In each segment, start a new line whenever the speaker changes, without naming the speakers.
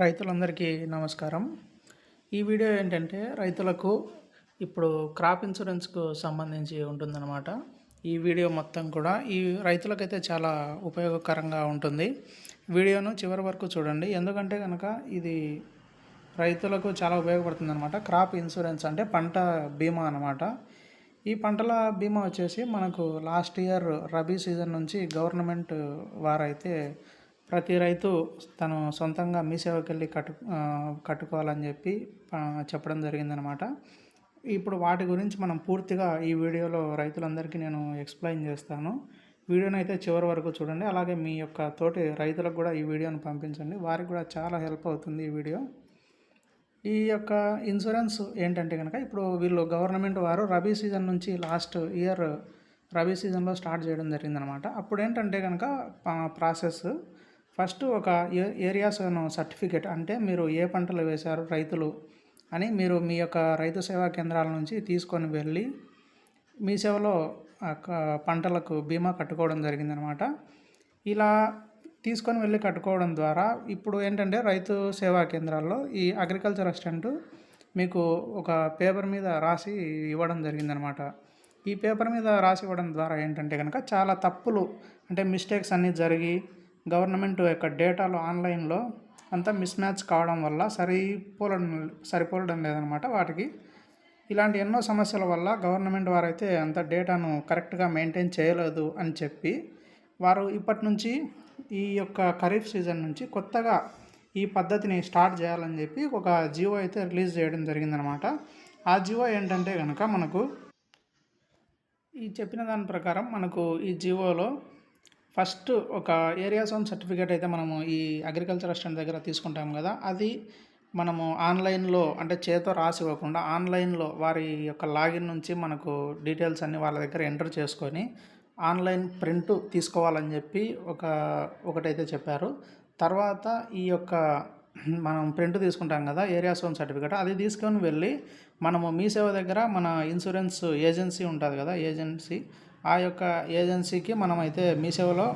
రైతులందరికీ నమస్కారం. ఈ వీడియో ఏంటంటే రైతులకు ఇప్పుడు క్రాప్ ఇన్సూరెన్స్కు సంబంధించి ఉంటుందన్నమాట. ఈ వీడియో మొత్తం కూడా ఈ రైతులకైతే చాలా ఉపయోగకరంగా ఉంటుంది. వీడియోను చివరి వరకు చూడండి. ఎందుకంటే కనుక ఇది రైతులకు చాలా ఉపయోగపడుతుంది అనమాట క్రాప్ ఇన్సూరెన్స్ అంటే పంట బీమా అనమాట ఈ పంటల బీమా వచ్చేసి మనకు లాస్ట్ ఇయర్ రబీ సీజన్ నుంచి గవర్నమెంట్ వారైతే ప్రతి రైతు తను సొంతంగా మీ సేవకి వెళ్ళి కట్టు కట్టుకోవాలని చెప్పి చెప్పడం జరిగిందనమాట ఇప్పుడు వాటి గురించి మనం పూర్తిగా ఈ వీడియోలో రైతులందరికీ నేను ఎక్స్ప్లెయిన్ చేస్తాను. వీడియోని అయితే చివరి వరకు చూడండి. అలాగే మీ యొక్క తోటి రైతులకు కూడా ఈ వీడియోని పంపించండి. వారికి కూడా చాలా హెల్ప్ అవుతుంది ఈ వీడియో. ఈ యొక్క ఇన్సూరెన్స్ ఏంటంటే కనుక ఇప్పుడు వీళ్ళు గవర్నమెంట్ వారు రబీ సీజన్ నుంచి లాస్ట్ ఇయర్ రబీ సీజన్లో స్టార్ట్ చేయడం జరిగిందనమాట అప్పుడు ఏంటంటే కనుక ప్రాసెస్ ఫస్ట్ ఒక ఏరియాస్ సర్టిఫికేట్ అంటే మీరు ఏ పంటలు వేశారు రైతులు అని మీరు మీ యొక్క రైతు సేవా కేంద్రాల నుంచి తీసుకొని వెళ్ళి మీ సేవలో పంటలకు బీమా కట్టుకోవడం జరిగిందనమాట. ఇలా తీసుకొని వెళ్ళి కట్టుకోవడం ద్వారా ఇప్పుడు ఏంటంటే రైతు సేవా కేంద్రాల్లో ఈ అగ్రికల్చర్ అసిస్టెంట్ మీకు ఒక పేపర్ మీద రాసి ఇవ్వడం జరిగిందనమాట. ఈ పేపర్ మీద రాసి ఇవ్వడం ద్వారా ఏంటంటే కనుక చాలా తప్పులు అంటే మిస్టేక్స్ అన్నీ జరిగి గవర్నమెంట్ యొక్క డేటాలో ఆన్లైన్లో అంతా మిస్ మ్యాచ్ కావడం వల్ల సరిపోలడం సరిపోలడం లేదనమాట వాటికి. ఇలాంటి ఎన్నో సమస్యల వల్ల గవర్నమెంట్ వారైతే అంత డేటాను కరెక్ట్గా మెయింటైన్ చేయలేదు అని చెప్పి వారు ఇప్పటి నుంచి ఈ యొక్క ఖరీఫ్ సీజన్ నుంచి కొత్తగా ఈ పద్ధతిని స్టార్ట్ చేయాలని చెప్పి ఒక జియో అయితే రిలీజ్ చేయడం జరిగిందనమాట ఆ జియో ఏంటంటే కనుక మనకు ఈ చెప్పిన దాని ప్రకారం మనకు ఈ జియోలో ఫస్ట్ ఒక ఏరియా జోన్ సర్టిఫికేట్ అయితే మనము ఈ అగ్రికల్చర్ అసిస్టెంట్ దగ్గర తీసుకుంటాం కదా. అది మనము ఆన్లైన్లో అంటే చేతో రాసి ఇవ్వకుండా ఆన్లైన్లో వారి యొక్క లాగిన్ నుంచి మనకు డీటెయిల్స్ అన్నీ వాళ్ళ దగ్గర ఎంటర్ చేసుకొని ఆన్లైన్ ప్రింట్ తీసుకోవాలని చెప్పి ఒక ఒకటైతే చెప్పారు. తర్వాత ఈ యొక్క మనం ప్రింట్ తీసుకుంటాం కదా ఏరియా సోన్ సర్టిఫికేట్ అది తీసుకొని వెళ్ళి మనము మీ సేవ దగ్గర మన ఇన్సూరెన్స్ ఏజెన్సీ ఉంటుంది కదా ఏజెన్సీ ఆ యొక్క ఏజెన్సీకి మనమైతే మీ సేవలో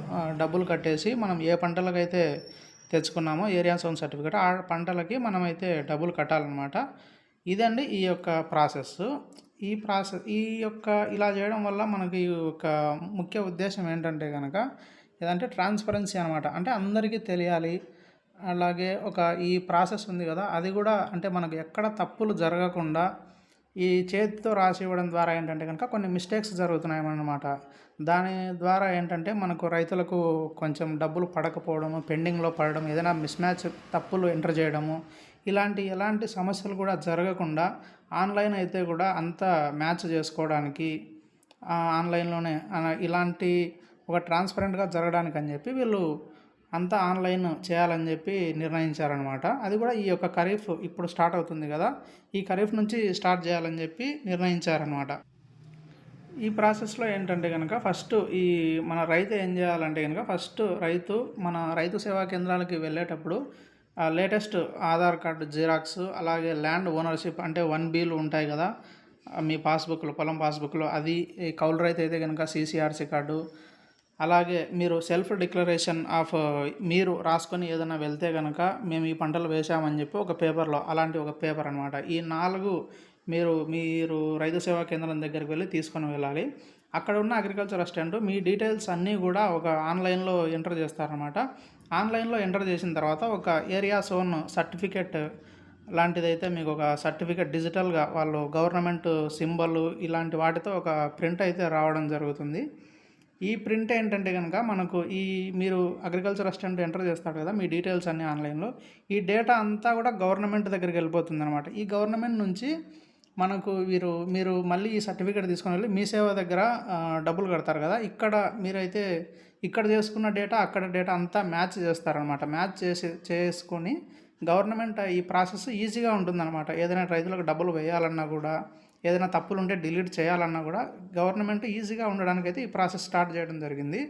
డబ్బులు కట్టేసి మనం ఏ పంటలకైతే తెచ్చుకున్నామో ఏరియా సౌండ్ సర్టిఫికేట్ ఆ పంటలకి మనమైతే డబ్బులు కట్టాలన్నమాట. ఇదండి ఈ యొక్క ప్రాసెస్. ఈ ప్రాసెస్ ఈ యొక్క ఇలా చేయడం వల్ల మనకి ఒక ముఖ్య ఉద్దేశం ఏంటంటే కనుక ఏదంటే ట్రాన్స్పరెన్సీ అనమాట అంటే అందరికీ తెలియాలి. అలాగే ఒక ఈ ప్రాసెస్ ఉంది కదా అది కూడా అంటే మనకు ఎక్కడ తప్పులు జరగకుండా ఈ చేతితో రాసి ఇవ్వడం ద్వారా ఏంటంటే కనుక కొన్ని మిస్టేక్స్ జరుగుతున్నాయి అన్నమాట దాని ద్వారా ఏంటంటే మనకు రైతులకు కొంచెం డబ్బులు పడకపోవడము పెండింగ్లో పడడం ఏదైనా మిస్ మ్యాచ్ తప్పులు ఎంటర్ చేయడము ఇలాంటి ఎలాంటి సమస్యలు కూడా జరగకుండా ఆన్లైన్ అయితే కూడా అంత మ్యాచ్ చేసుకోవడానికి ఆన్లైన్లోనే ఇలాంటి ఒక ట్రాన్స్పరెంట్గా జరగడానికి అని చెప్పి వీళ్ళు అంతా ఆన్లైన్ చేయాలని చెప్పి నిర్ణయించారనమాట. అది కూడా ఈ యొక్క ఖరీఫ్ ఇప్పుడు స్టార్ట్ అవుతుంది కదా ఈ ఖరీఫ్ నుంచి స్టార్ట్ చేయాలని చెప్పి నిర్ణయించారనమాట. ఈ ప్రాసెస్లో ఏంటంటే కనుక ఫస్ట్ ఈ మన రైతు ఏం చేయాలంటే కనుక ఫస్ట్ రైతు మన రైతు సేవా కేంద్రాలకి వెళ్ళేటప్పుడు లేటెస్ట్ ఆధార్ కార్డు జిరాక్స్ అలాగే ల్యాండ్ ఓనర్షిప్ అంటే వన్ బీలు ఉంటాయి కదా మీ పాస్బుక్లో పొలం పాస్బుక్లో అది కౌలు రైతు అయితే కనుక సీసీఆర్సీ కార్డు అలాగే మీరు సెల్ఫ్ డిక్లరేషన్ ఆఫ్ మీరు రాసుకొని ఏదైనా వెళ్తే కనుక మేము ఈ పంటలు వేసామని చెప్పి ఒక పేపర్లో అలాంటి ఒక పేపర్ అనమాట ఈ నాలుగు మీరు మీరు రైతు సేవా కేంద్రం దగ్గరికి వెళ్ళి తీసుకొని వెళ్ళాలి. అక్కడ ఉన్న అగ్రికల్చర్ అసిస్టెంట్ మీ డీటెయిల్స్ అన్నీ కూడా ఒక ఆన్లైన్లో ఎంటర్ చేస్తారనమాట ఆన్లైన్లో ఎంటర్ చేసిన తర్వాత ఒక ఏరియా సోన్ సర్టిఫికెట్ లాంటిదైతే మీకు ఒక సర్టిఫికెట్ డిజిటల్గా వాళ్ళు గవర్నమెంట్ సింబల్ ఇలాంటి వాటితో ఒక ప్రింట్ అయితే రావడం జరుగుతుంది. ఈ ప్రింట్ ఏంటంటే కనుక మనకు ఈ మీరు అగ్రికల్చర్ అసిస్టెంట్ ఎంటర్ చేస్తాడు కదా మీ డీటెయిల్స్ అన్నీ ఆన్లైన్లో ఈ డేటా అంతా కూడా గవర్నమెంట్ దగ్గరికి వెళ్ళిపోతుంది అనమాట ఈ గవర్నమెంట్ నుంచి మనకు వీరు మీరు మళ్ళీ ఈ సర్టిఫికేట్ తీసుకొని వెళ్ళి మీ సేవ దగ్గర డబ్బులు కడతారు కదా. ఇక్కడ మీరైతే ఇక్కడ చేసుకున్న డేటా అక్కడ డేటా అంతా మ్యాచ్ చేస్తారనమాట మ్యాచ్ చేసి చేసుకొని గవర్నమెంట్ ఈ ప్రాసెస్ ఈజీగా ఉంటుందన్నమాట. ఏదైనా రైతులకు డబ్బులు వేయాలన్నా కూడా ఏదైనా తప్పులు ఉంటే డిలీట్ చేయాలన్నా కూడా గవర్నమెంట్ ఈజీగా ఉండడానికి అయితే ఈ ప్రాసెస్ స్టార్ట్ చేయడం జరిగింది.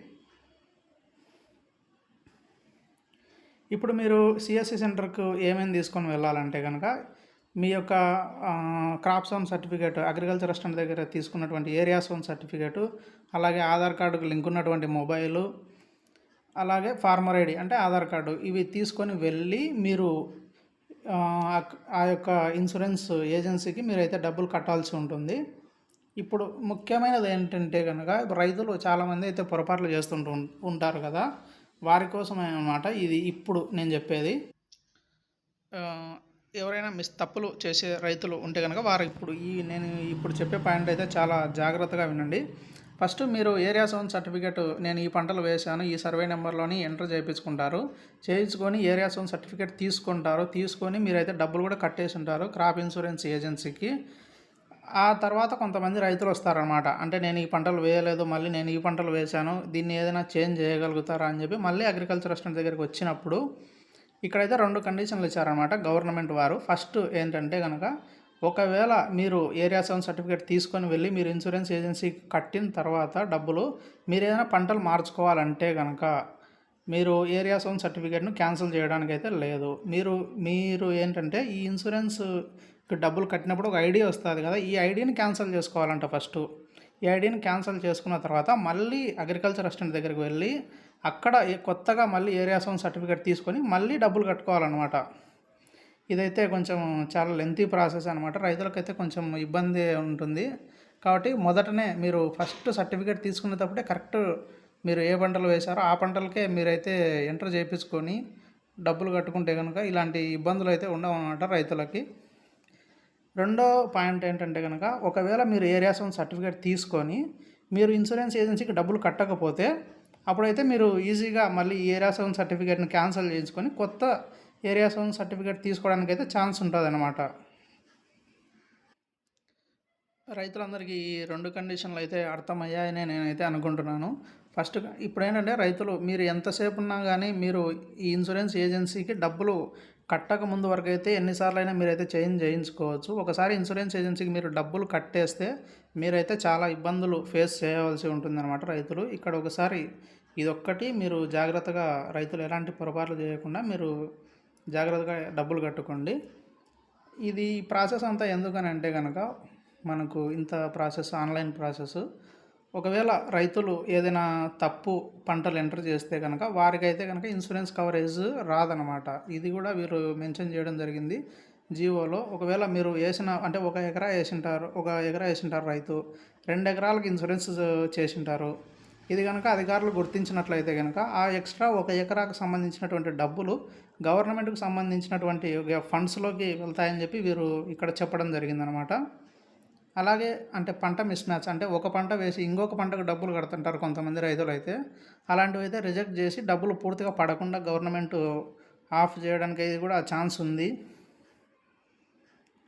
ఇప్పుడు మీరు సిఎస్సి సెంటర్కు ఏమేమి తీసుకొని వెళ్ళాలంటే కనుక మీ యొక్క crop zone certificate agriculture assistant దగ్గర తీసుకున్నటువంటి ఏరియా సోన్ సర్టిఫికేటు అలాగే ఆధార్ కార్డుకు లింక్ ఉన్నటువంటి మొబైలు అలాగే ఫార్మర్ ఐడి అంటే ఆధార్ కార్డు ఇవి తీసుకొని వెళ్ళి మీరు ఆ, ఆ యొక్క ఇన్సూరెన్స్ ఏజెన్సీకి మీరైతే డబ్బులు కట్టాల్సి ఉంటుంది. ఇప్పుడు ముఖ్యమైనది ఏంటంటే కనుక రైతులు చాలామంది అయితే పొరపాట్లు చేస్తుంటూ ఉంటారు కదా. వారి కోసమే అన్నమాట ఇది ఇప్పుడు నేను చెప్పేది. ఎవరైనా మిస్ తప్పులు చేసే రైతులు ఉంటే కనుక వారు ఇప్పుడు ఈ నేను ఇప్పుడు చెప్పే పాయింట్ అయితే చాలా జాగ్రత్తగా వినండి. ఫస్ట్ మీరు ఏరియా సోన్ సర్టిఫికేట్ నేను ఈ పంటలు వేశాను ఈ సర్వే నెంబర్లోని ఎంటర్ చేయించుకుంటారు. చేయించుకొని ఏరియా సోన్ సర్టిఫికేట్ తీసుకుంటారు. తీసుకొని మీరైతే డబ్బులు కూడా కట్టేసి ఉంటారు క్రాప్ ఇన్సూరెన్స్ ఏజెన్సీకి. ఆ తర్వాత కొంతమంది రైతులు వస్తారనమాట అంటే నేను ఈ పంటలు వేయలేదు మళ్ళీ నేను ఈ పంటలు వేశాను దీన్ని ఏదైనా చేంజ్ చేయగలుగుతారా అని చెప్పి మళ్ళీ అగ్రికల్చర్ రెస్టారెంట్ దగ్గరికి వచ్చినప్పుడు ఇక్కడైతే రెండు కండిషన్లు ఇచ్చారనమాట గవర్నమెంట్ వారు. ఫస్ట్ ఏంటంటే కనుక ఒకవేళ మీరు ఏరియా సెవెన్ సర్టిఫికేట్ తీసుకొని వెళ్ళి మీరు ఇన్సూరెన్స్ ఏజెన్సీకి కట్టిన తర్వాత డబ్బులు మీరు ఏదైనా పంటలు మార్చుకోవాలంటే కనుక మీరు ఏరియా సెవెన్ సర్టిఫికేట్ను క్యాన్సిల్ చేయడానికి అయితే లేదు. మీరు మీరు ఏంటంటే ఈ ఇన్సూరెన్స్ డబ్బులు కట్టినప్పుడు ఒక ఐడి వస్తుంది కదా ఈ ఐడిని క్యాన్సిల్ చేసుకోవాలంట ఫస్ట్. ఈ ఐడిని క్యాన్సిల్ చేసుకున్న తర్వాత మళ్ళీ అగ్రికల్చర్ అసిస్టెంట్ దగ్గరికి వెళ్ళి అక్కడ కొత్తగా మళ్ళీ ఏరియా సెవెన్ సర్టిఫికేట్ తీసుకొని మళ్ళీ డబ్బులు కట్టుకోవాలన్నమాట. ఇదైతే కొంచెం చాలా లెంతీ ప్రాసెస్ అనమాట రైతులకైతే కొంచెం ఇబ్బంది ఉంటుంది. కాబట్టి మొదటనే మీరు ఫస్ట్ సర్టిఫికేట్ తీసుకునేటప్పుడే కరెక్ట్ మీరు ఏ పంటలు వేశారో ఆ పంటలకే మీరైతే ఎంటర్ చేయించుకొని డబ్బులు కట్టుకుంటే కనుక ఇలాంటి ఇబ్బందులు అయితే ఉండవన్నమాట రైతులకి. రెండో పాయింట్ ఏంటంటే కనుక ఒకవేళ మీరు ఏరియాస్ సర్టిఫికేట్ తీసుకొని మీరు ఇన్సూరెన్స్ ఏజెన్సీకి డబ్బులు కట్టకపోతే అప్పుడైతే మీరు ఈజీగా మళ్ళీ ఏరియాస్ ఏరియా సెవెన్ సర్టిఫికేట్ని క్యాన్సిల్ చేయించుకొని కొత్త ఏరియా సెవెన్ సర్టిఫికేట్ తీసుకోవడానికి అయితే ఛాన్స్ ఉంటుంది అనమాట రైతులందరికీ ఈ రెండు కండిషన్లు అయితే అర్థమయ్యాయని నేనైతే అనుకుంటున్నాను. ఫస్ట్ ఇప్పుడు ఏంటంటే రైతులు మీరు ఎంతసేపు ఉన్నా కానీ మీరు ఈ ఇన్సూరెన్స్ ఏజెన్సీకి డబ్బులు కట్టక ముందు వరకు అయితే ఎన్నిసార్లు అయినా మీరైతే చేంజ్ చేయించుకోవచ్చు. ఒకసారి ఇన్సూరెన్స్ ఏజెన్సీకి మీరు డబ్బులు కట్టేస్తే మీరైతే చాలా ఇబ్బందులు ఫేస్ చేయవలసి ఉంటుందన్నమాట రైతులు. ఇక్కడ ఒకసారి ఇదొక్కటి మీరు జాగ్రత్తగా రైతులు ఎలాంటి పొరపాట్లు చేయకుండా మీరు జాగ్రత్తగా డబ్బులు కట్టుకోండి. ఇది ప్రాసెస్ అంతా ఎందుకని అంటే కనుక మనకు ఇంత ప్రాసెస్ ఆన్లైన్ ప్రాసెస్. ఒకవేళ రైతులు ఏదైనా తప్పు పంటలు ఎంటర్ చేస్తే కనుక వారికైతే కనుక ఇన్సూరెన్స్ కవరేజ్ రాదనమాట. ఇది కూడా వీరు మెన్షన్ చేయడం జరిగింది జీవోలో. ఒకవేళ మీరు వేసిన అంటే ఒక ఎకరా వేసింటారు ఒక ఎకరా వేసింటారు రైతు రెండు ఎకరాలకు ఇన్సూరెన్స్ చేసింటారు. ఇది కనుక అధికారులు గుర్తించినట్లయితే కనుక ఆ ఎక్స్ట్రా ఒక ఎకరాకు సంబంధించినటువంటి డబ్బులు గవర్నమెంట్కు సంబంధించినటువంటి ఫండ్స్లోకి వెళ్తాయని చెప్పి వీరు ఇక్కడ చెప్పడం జరిగిందనమాట. అలాగే అంటే పంట మిస్ మ్యాచ్ అంటే ఒక పంట వేసి ఇంకొక పంటకు డబ్బులు కడుతుంటారు కొంతమంది రైతులు అయితే అలాంటివి అయితే రిజెక్ట్ చేసి డబ్బులు పూర్తిగా పడకుండా గవర్నమెంట్ ఆఫ్ చేయడానికి అయితే కూడా ఛాన్స్ ఉంది.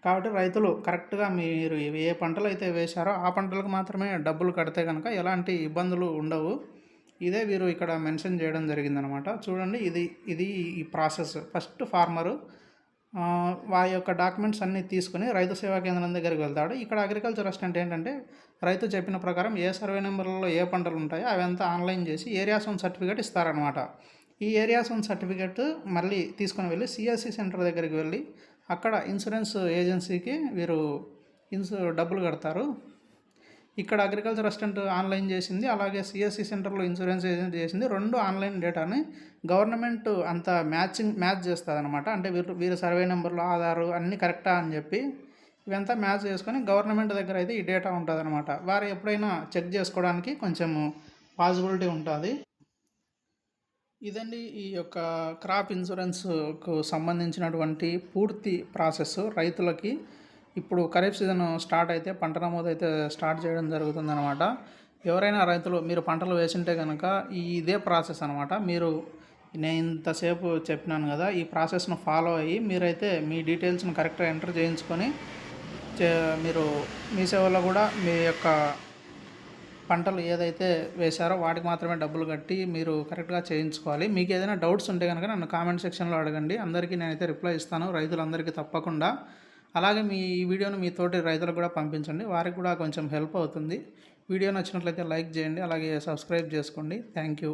కాబట్టి రైతులు కరెక్ట్గా మీరు ఏ పంటలు అయితే వేశారో ఆ పంటలకు మాత్రమే డబ్బులు కడితే కనుక ఎలాంటి ఇబ్బందులు ఉండవు. ఇదే వీరు ఇక్కడ మెన్షన్ చేయడం జరిగిందనమాట. చూడండి ఇది ఇది ఈ ప్రాసెస్. ఫస్ట్ ఫార్మరు వారి యొక్క డాక్యుమెంట్స్ అన్నీ తీసుకుని రైతు సేవా కేంద్రం దగ్గరికి వెళ్తాడు. ఇక్కడ అగ్రికల్చర్ అసిస్టెంట్ ఏంటంటే రైతు చెప్పిన ప్రకారం ఏ సర్వే నెంబర్లలో ఏ పంటలు ఉంటాయో అవంతా ఆన్లైన్ చేసి ఏరియాస్ వన్ సర్టిఫికేట్ ఇస్తారనమాట. ఈ ఏరియాస్ సోన్ సర్టిఫికేట్ మళ్ళీ తీసుకొని వెళ్ళి సిఎస్సి సెంటర్ దగ్గరికి వెళ్ళి అక్కడ ఇన్సూరెన్స్ ఏజెన్సీకి వీరు ఇన్సూ డబ్బులు కడతారు. ఇక్కడ అగ్రికల్చర్ అసిస్టెంట్ ఆన్లైన్ చేసింది అలాగే సిఎస్సి సెంటర్లో ఇన్సూరెన్స్ ఏజెంట్ చేసింది. రెండు ఆన్లైన్ డేటాని గవర్నమెంట్ అంత మ్యాచింగ్ మ్యాచ్ చేస్తుంది అనమాట అంటే వీరు వీరి సర్వే నెంబర్లు ఆధారు అన్నీ కరెక్టా అని చెప్పి ఇవంతా మ్యాచ్ చేసుకొని గవర్నమెంట్ దగ్గర అయితే ఈ డేటా ఉంటుంది అనమాట వారు ఎప్పుడైనా చెక్ చేసుకోవడానికి కొంచెం పాసిబిలిటీ ఉంటుంది. ఇదండి ఈ యొక్క క్రాప్ ఇన్సూరెన్స్కు సంబంధించినటువంటి పూర్తి ప్రాసెస్ రైతులకి. ఇప్పుడు ఖరీఫ్ సీజన్ స్టార్ట్ అయితే పంట నమోదు అయితే స్టార్ట్ చేయడం జరుగుతుందనమాట ఎవరైనా రైతులు మీరు పంటలు వేసింటే కనుక ఈ ఇదే ప్రాసెస్ అనమాట మీరు నేను ఇంతసేపు చెప్పినాను కదా ఈ ప్రాసెస్ను ఫాలో అయ్యి మీరైతే మీ డీటెయిల్స్ను కరెక్ట్గా ఎంటర్ చేయించుకొని చే- మీరు మీ సేవలో కూడా మీ యొక్క పంటలు ఏదైతే వేశారో వాటికి మాత్రమే డబ్బులు కట్టి మీరు కరెక్ట్గా చేయించుకోవాలి. మీకు ఏదైనా డౌట్స్ ఉంటే కనుక నన్ను కామెంట్ సెక్షన్లో అడగండి. అందరికీ నేనైతే రిప్లై ఇస్తాను. రైతులందరికీ తప్పకుండా. అలాగే మీ ఈ వీడియోను మీ తోటి రైతులకు కూడా పంపించండి. వారికి కూడా కొంచెం హెల్ప్ అవుతుంది. వీడియో నచ్చినట్లయితే లైక్ చేయండి. అలాగే సబ్స్క్రైబ్ చేసుకోండి. Thank you